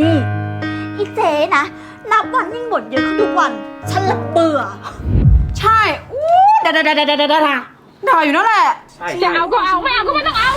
นี่อีเจนะ นับวันยิ่งบ่นเยอะขึ้นทุกวัน ฉันละเบื่อ ใช่อู้ด่าด่าด่าด่าด่าด่าอยู่นั่นแหละจะเอาก็เอาไม่เอาก็ไม่ต้องเอา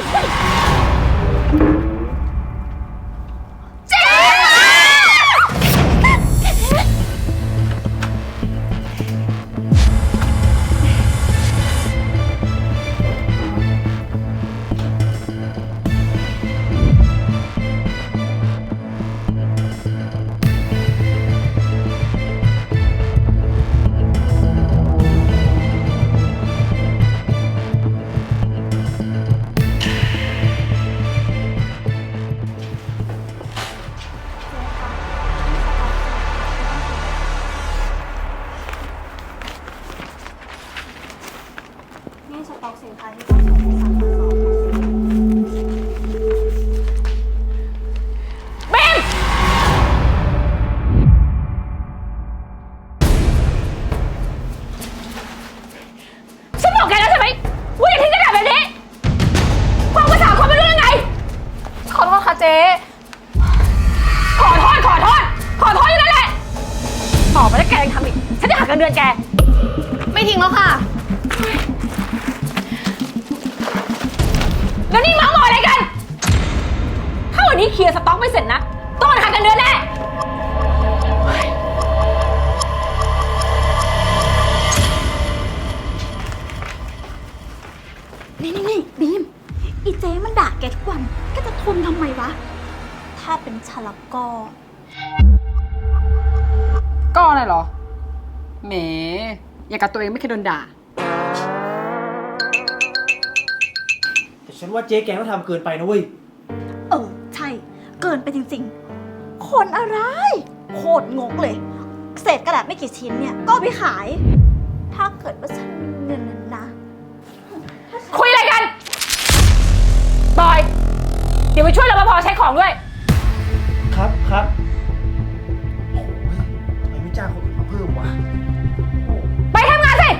ถ้าเป็นฉันแล้วก็ ก็อะไรเหรอ แหม อย่ากับตัวเองไม่เคยโดนด่า แต่ฉันว่าเจ๊แกต้องทำเกินไปนะเว้ย เออ ใช่ เกินไปจริงๆ คนอะไร โคตรงกเลย เศษกระดาษไม่กี่ชิ้นเนี่ยก็เอาไปขาย ถ้าเกิดว่าฉันมีเงินนั้นนะคุยอะไรกัน บอย เดี๋ยวไปช่วยรปภใช้ของด้วย ครับครับโอ้ยทำไมไม่จ้างคนอื่นมาเพิ่มวะโอ้ไปทำงานสิ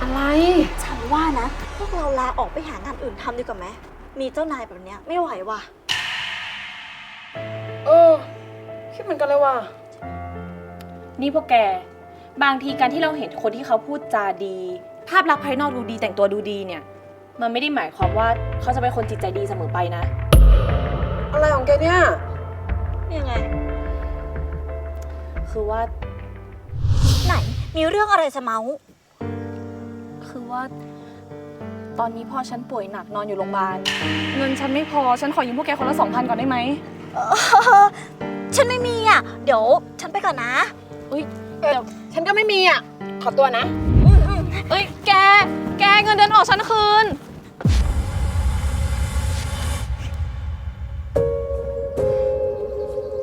อะไรฉัน ว่านะ พวกเราลาออกไปหางานอื่นทำดีกว่าไหม มีเจ้านายแบบเนี้ยไม่ไหวว่ะ เออ คิดเหมือนกันเลยว่ะ นี่พวกแก บางทีการที่เราเห็นคนที่เขาพูดจาดี ภาพลักษณ์ภายนอกดูดีแต่งตัวดูดีเนี่ย มันไม่ได้หมายความว่าเขาจะเป็นคนจิตใจดีเสมอไปนะ อะไรของแกเนี่ย ยังไง คือว่า ไหน มีเรื่องอะไรจะเมาส์ คือว่า ตอนนี้พ่อฉันป่วยหนักนอนอยู่โรงพยาบาล เงินฉันไม่พอ ฉันขอยืมพวกแกคนละสองพันก่อนได้ไหมเออฉันไม่มีอะ เดี๋ยวฉันไปก่อนนะ อุ้ยเดี๋ยวฉันก็ไม่มีอะ ขอตัวนะอืมอืมเอ้ย แก แกเงินเดือนออกฉันคืน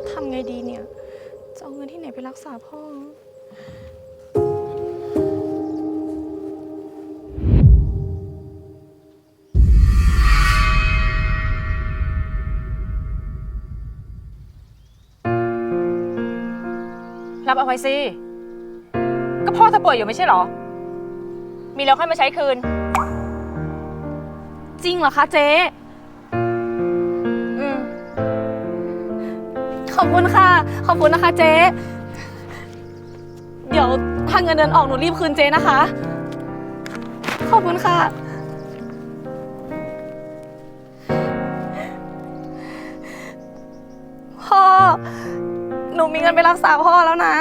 ทำไงดีเนี่ย จะเอาเงินที่ไหนไปรักษาพ่อ เอาไว้สิ ก็พ่อเธอป่วยอยู่ไม่ใช่เหรอ มีแล้วค่อยมาใช้คืน จริงเหรอคะเจ๊ อืม ขอบคุณค่ะ ขอบคุณนะคะเจ๊ เดี๋ยวถ้าเงินเดือนออกหนูรีบคืนเจ๊นะคะ ขอบคุณค่ะ นูมีเงินไปรักษาพ่อแล้วนะ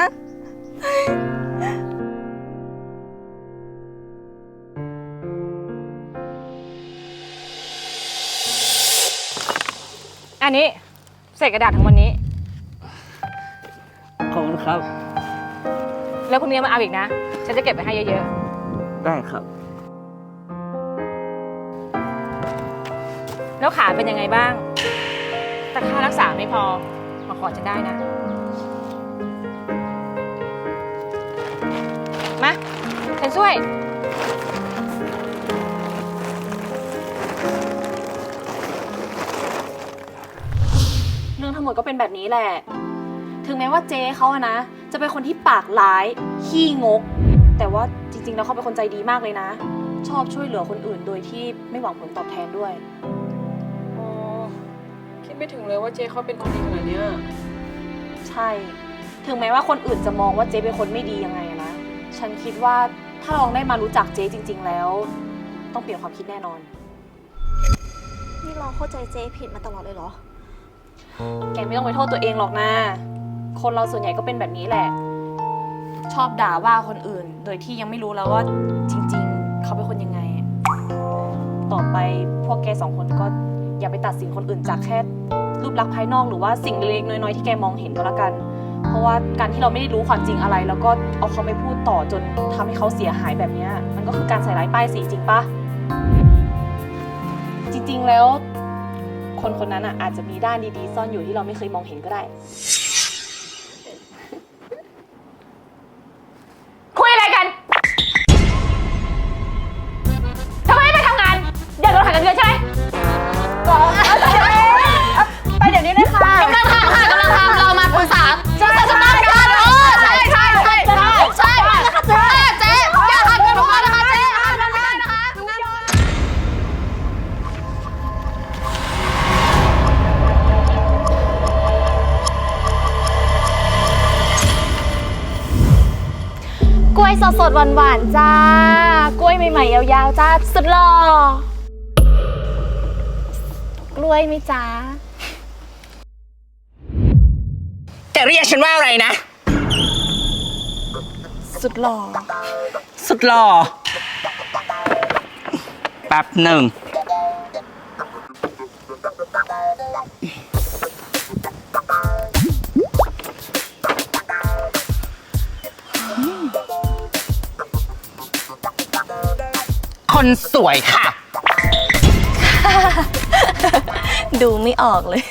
อันนี้เศษกระดาษทั้งวันนี้ ขอบคุณครับ แล้วคุณเนี้ยมาเอาอีกนะ ฉันจะเก็บไปให้เยอะได้ครับ ๆ แล้วขาเป็นยังไงบ้าง แต่ค่ารักษาไม่พอ มาขอฉันได้นะ ช่วย เรื่องทั้งหมดก็เป็นแบบนี้แหละ ถึงแม้ว่าเจ๊เขาอะนะ จะเป็นคนที่ปากร้าย ขี้งก แต่ว่าจริงๆ แล้วเขาเป็นคนใจดีมากเลยนะ ชอบช่วยเหลือคนอื่นโดยที่ไม่หวังผลตอบแทนด้วย อ๋อ คิดไม่ถึงเลยว่าเจ๊เขาเป็นคนดีขนาดเนี้ยใช่ ถึงแม้ว่าคนอื่นจะมองว่าเจ๊เป็นคนไม่ดียังไงนะ ฉันคิดว่า ถ้าลองได้มารู้จักเจ๊จริง ๆ แล้ว ต้องเปลี่ยนความคิดแน่นอน นี่เราเข้าใจเจ๊ผิดมาตลอดเลยเหรอ แกไม่ต้องไปโทษตัวเองหรอกนะ คนเราส่วนใหญ่ก็เป็นแบบนี้แหละ ชอบด่าว่าคนอื่น โดยที่ยังไม่รู้แล้วว่าจริง ๆ เขาเป็นคนยังไง ต่อไปพวกแกสองคนก็อย่าไปตัดสินคนอื่นจากแค่รูปลักษณ์ภายนอกหรือว่าสิ่งเล็กๆน้อยๆที่แกมองเห็นก็แล้วกัน เพราะว่าการที่เราไม่ได้รู้ความจริงอะไร แล้วก็เอาเขาไปพูดต่อจนทำให้เขาเสียหายแบบนี้มันก็คือการใส่ร้ายป้ายสีจริงปะจริงๆแล้ว คนคนนั้นอะอาจจะมีด้านดีๆ ซ่อนอยู่ที่เราไม่เคยมองเห็นก็ได้ หวานหวานๆจ้า กล้วยใหม่ๆยาวๆจ้า สุดหล่อกล้วยไหมจ้าแต่เรียกฉันว่าอะไรนะ สุดหล่อ สุดหล่อแป๊บหนึ่ง คนสวยค่ะ ดูไม่ออกเลย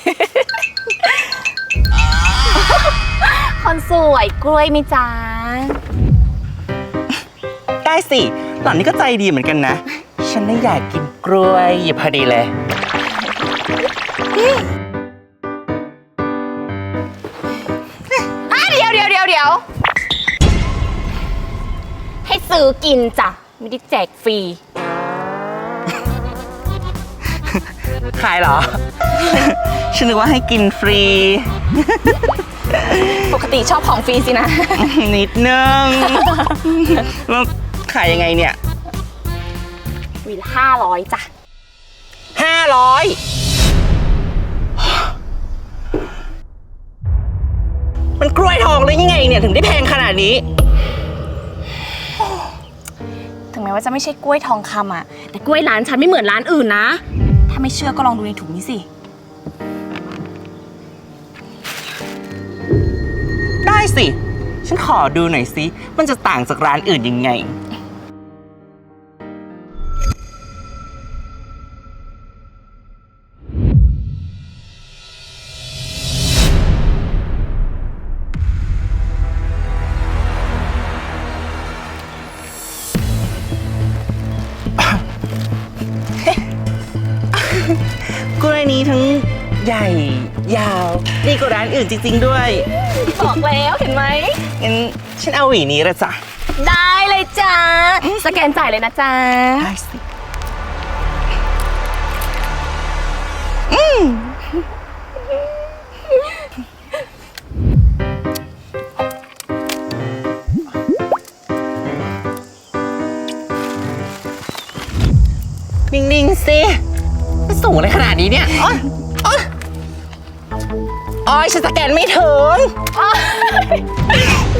คนสวยกล้วยไหมจ้าได้สิ หล่อนนี่ก็ใจดีเหมือนกันนะ ฉันน่ะอยากกินกล้วยอยู่พอดีเลย อะเดี๋ยวเดี๋ยวเดี๋ยวเดี๋ยวให้ซื้อกินจ้ะ ไม่ได้แจกฟรี ขายเหรอ ฉันนึกว่าให้กินฟรี ปกติชอบของฟรีสินะ นิดนึง แล้วขายยังไงเนี่ย วีละห้าร้อยจ้ะ ห้าร้อยมันกล้วยทองเลยยังไงเนี่ย ถึงได้แพงขนาดนี้ ถึงแม้ว่าจะไม่ใช่กล้วยทองคำอะแต่กล้วยร้านฉันไม่เหมือนร้านอื่นนะถ้าไม่เชื่อก็ลองดูในถุงนี้สิ ได้สิ ฉันขอดูหน่อยสิ มันจะต่างจากร้านอื่นยังไง ยาวดีกว่าร้านอื่นจริง ๆ ด้วยบอกแล้วเห็นไหม งั้นฉันเอาหวีนี้ละจ้ะได้เลยจ้าสแกนจ่ายเลยนะจ๊ะได้สินิ่ง โอ๊ยฉันสแกนไม่ถึง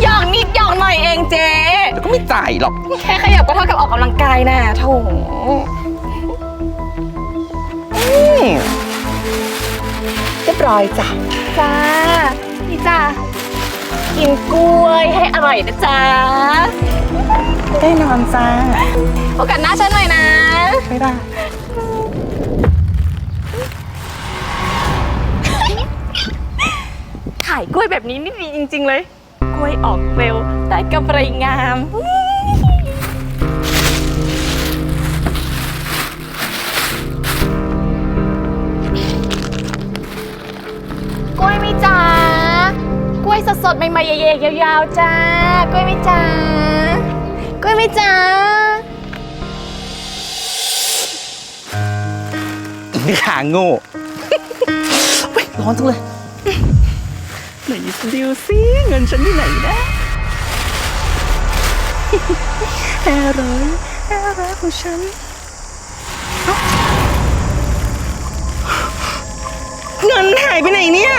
หยอกนิดหยอกหน่อยเองเจ๊เดี๋ยวก็ไม่จ่ายหรอก แค่ขยับก็เท่ากับออกกำลังกายนะโถอืมเรียบร้อยจ้ะ จ้า นี่จ้า กินกล้วยให้อร่อยนะจ๊ะแน่นอนจ้าโอกาสหน้าฉันหน่อยนะ ไม่ได้ายกล้วยแบบนี้นี่ดีจริง ๆ เลย กล้วยออกเร็วได้กำไรงามกล้วยไม่สดๆใหม่ๆเย่ๆยาวๆจ้ากล้วยไหมจ้ากล้วยไหมจ้านี่ขาโง่เฮ้ยร้อนจังเลย ไหนดูซิเงินฉันที่ไหนนะห้าร้อยห้าร้อยของฉัน เงินหายไปไหนเนี่ย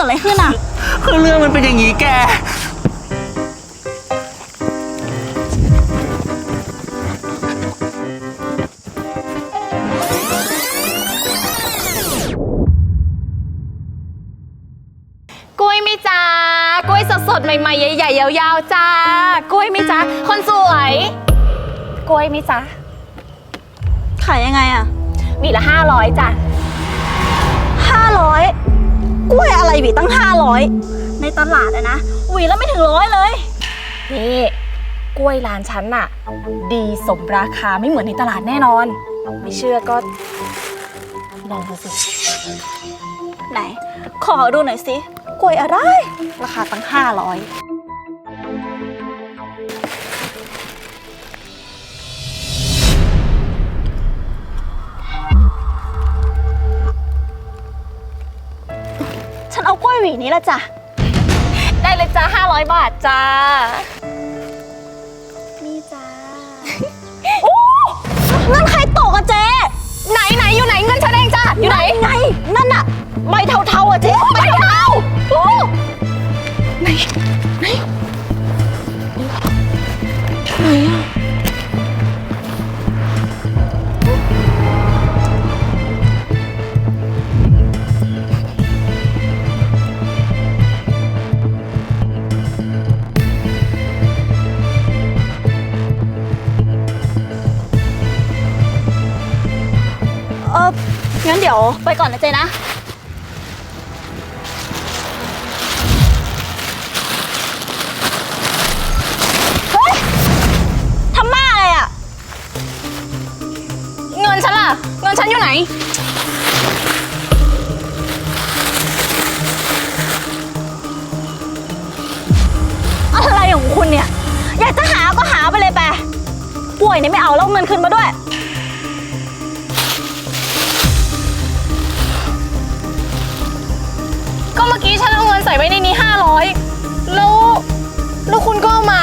กิดอะไรขึ้นอะ คือเรื่องมันเป็นอย่างนี้แก กล้วยไหมจ้ากล้วยสดๆ ใหม่ๆ ใหญ่ๆ ยาวๆ จ้ากล้วยไหมจ้าคนสวย กล้วยไหมจ้าขายยังไงอะหวีละห้าร้อยจ้ะห้าร้อย กล้วยอะไรหวีตั้ง 500 ในตลาดอะนะหวีแล้วไม่ถึงร้อยเลย นี่กล้วยร้านฉันน่ะ ดีสมราคาไม่เหมือนในตลาดแน่นอน ไม่เชื่อก็ลองดูสิ ไหน ขอดูหน่อยสิกล้วยอะไร ราคาตั้ง 500 รีนี้ละจ้ะ ได้เลยจ้า500 บาทจ้า นี่จ้าโอ้เงินใครตกอะเจ๊ไหนไหนอยู่ไหนเงินฉันเองจ้าอยู่ไหนไง นั่นอะใบเทาๆ ไปก่อนนะเจนะ เฮ้ยทำมาอะไรอะ เงินฉันล่ะ เงินฉันอยู่ไหน อะไรของคุณเนี่ย อยากจะหาก็หาไปเลยไปป่วยเนี่ยไม่เอาแล้วเอาเงินคืนมาด้วย ก็เมื่อกี้ฉันเอาเงินใส่ไว้ในนี้500แล้วแล้วคุณก็เอามา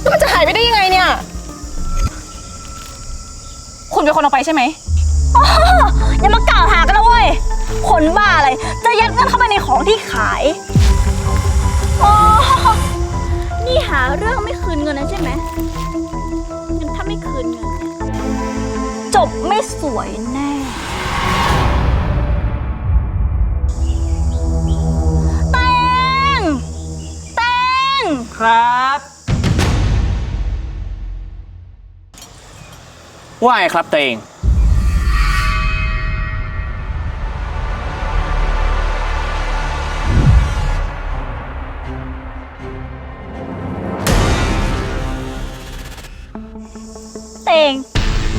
แล้วมันจะหายไปได้ยังไงเนี่ย คุณเป็นคนเอาไปใช่ไหม อ้ออย่ามากล่าวหากันนะเว้ย คนบ้าอะไร จะยัดเงินเข้าไปในของที่ขายอ๋อนี่หาเรื่องไม่คืนเงินนะใช่ไหมงั้นถ้าไม่คืนเงินเนี่ยจบไม่สวยน่แครับ ว่าไงครับตัวเอง เตง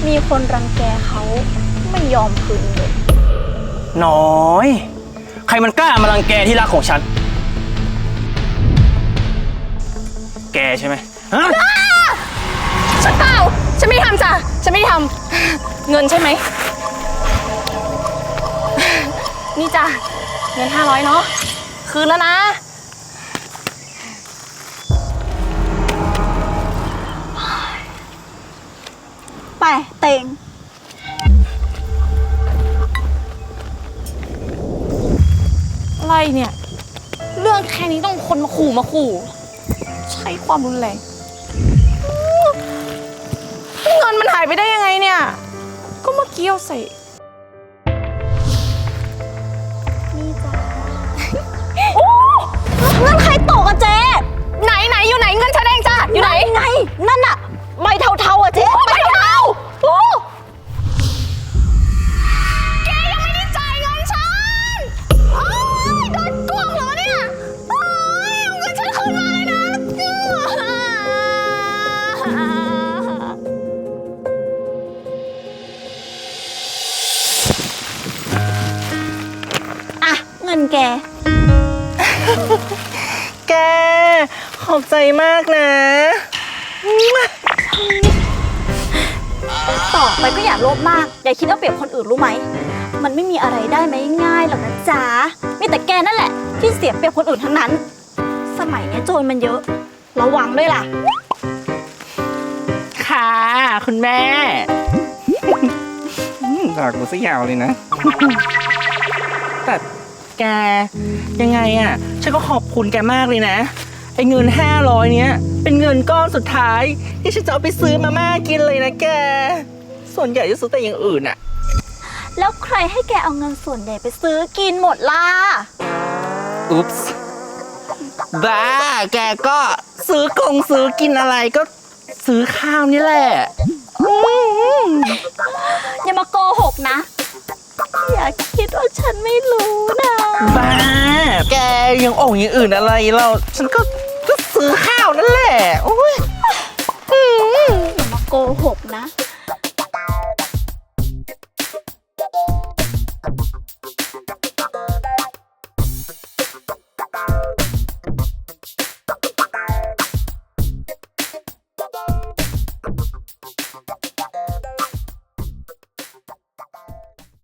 มีคนรังแกเขาไม่ยอมคืนเงินน้อย ใครมันกล้ามารังแกที่รักของฉัน แกใช่ไหมฮะฉันเปล่า ฉันไม่ได้ทำจ้ะ ฉันไม่ได้ทำ เงินใช่ไหม นี่จ้ะ เงิน500เนาะ คืนแล้วนะ ไปเตงอะไรเนี่ย เรื่องแค่นี้ต้องคนมาขู่มาขู่ ใช้ความรุนแรงเงินมันหายไปได้ยังไงเนี่ย ก็เมื่อกี้เอาใส่เงินใครตกอะเจ๊ไหนไหนอยู่ไหนเงินฉันเองจ้าอยู่ไหนไง นั่นอะใบเทาๆอะเจ๊ แก ขอบใจมากนะ ต่อไปก็อย่าโลภมาก อย่าคิดเอาเปรียบคนอื่นรู้ไหม มันไม่มีอะไรได้ไหมง่ายหรอกนะจ๊ะ มีแต่แกนั่นแหละ ที่เสียเปรียบคนอื่นทั้งนั้น สมัยเนี้ยโจรมันเยอะ ระวังด้วยล่ะ ค่ะ คุณแม่จากกูซะยาวเลยนะ แต่ แก ยังไงอะ ฉันก็ขอบคุณแกมากเลยนะ ไอ้เงิน 500 เนี้ย เป็นเงินก้อนสุดท้าย ที่ฉันจะเอาไปซื้อมาม่ากินเลยนะแก ส่วนใหญ่จะซื้อแต่อย่างอื่นอะ แล้วใครให้แกเอาเงินส่วนใหญ่ไปซื้อกินหมดล่ะ อุ๊ปส์บ้า แกก็ซื้อกงซื้อกินอะไรก็ซื้อข้าวนี่แหละ อย่ามาโกหกนะ อย่าคิดว่าฉันไม่รู้นะ บ้า แกยังโอ่งอย่างอื่นอะไรเรา ฉันก็ก็ซื้อข้าวนั่นแหละ โอ้ย อย่ามาโกหกนะ